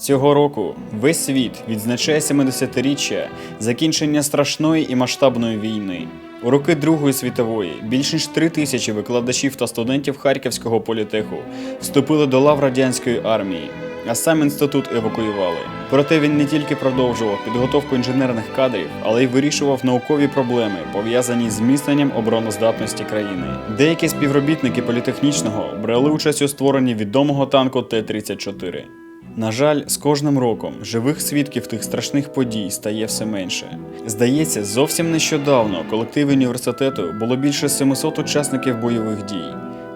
Цього року весь світ відзначає 70-річчя закінчення страшної і масштабної війни. У роки Другої світової більш ніж три тисячі викладачів та студентів Харківського політеху вступили до лав радянської армії, а сам інститут евакуювали. Проте він не тільки продовжував підготовку інженерних кадрів, але й вирішував наукові проблеми, пов'язані з зміцненням обороноздатності країни. Деякі співробітники політехнічного брали участь у створенні відомого танку Т-34. На жаль, з кожним роком живих свідків тих страшних подій стає все менше. Здається, зовсім нещодавно колективі університету було більше 700 учасників бойових дій.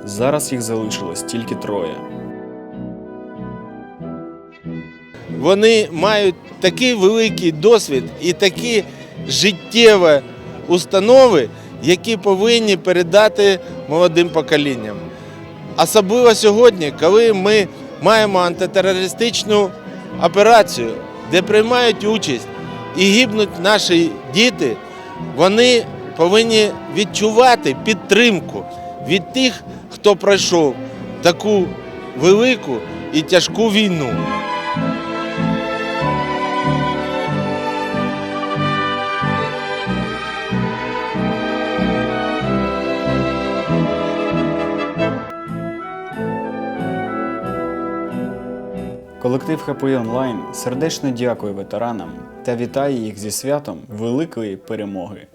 Зараз їх залишилось тільки троє. Вони мають такий великий досвід і такі життєві установи, які повинні передати молодим поколінням. Особливо сьогодні, коли ми маємо антитерористичну операцію, де приймають участь і гибнуть наші діти, вони повинні відчувати підтримку від тих, хто пройшов таку велику і тяжку війну. Колектив ХПІ Онлайн сердечно дякує ветеранам та вітає їх зі святом великої перемоги.